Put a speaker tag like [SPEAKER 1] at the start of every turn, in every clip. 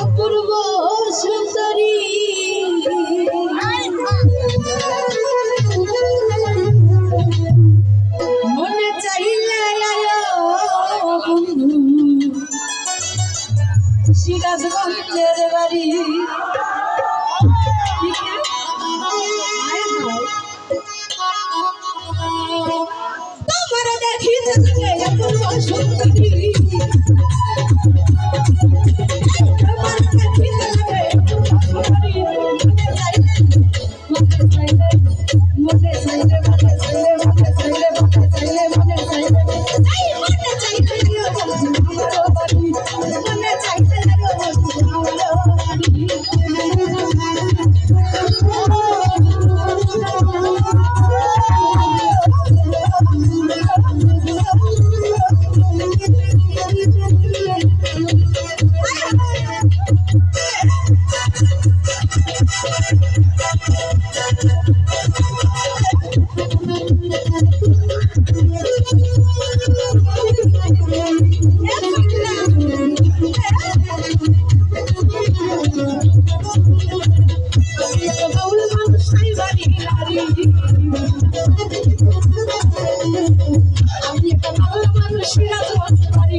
[SPEAKER 1] অপূর্ব সুন্দরী। মনে চাইলে বন্ধু। সিরাজগঞ্জের বাড়ি। আমি তো ভালো মানুষ না হতে পারি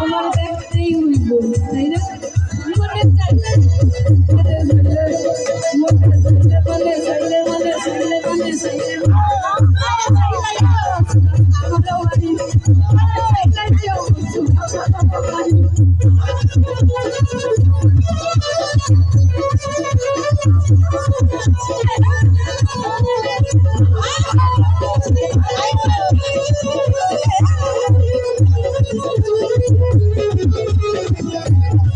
[SPEAKER 1] আমার দেখতেই উঠবো তাই না মনে চাইলে মনে চাইলে মনে চাইলে মনে চাইলে মনে চাইলে Thank you.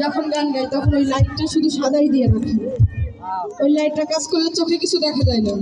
[SPEAKER 1] যখন গান গাই, তখন ওই লাইটটা শুধু সাদাই দিয়ে রাখি। ওই লাইটটা কাজ করলে চোখে কিছু দেখা যায় না।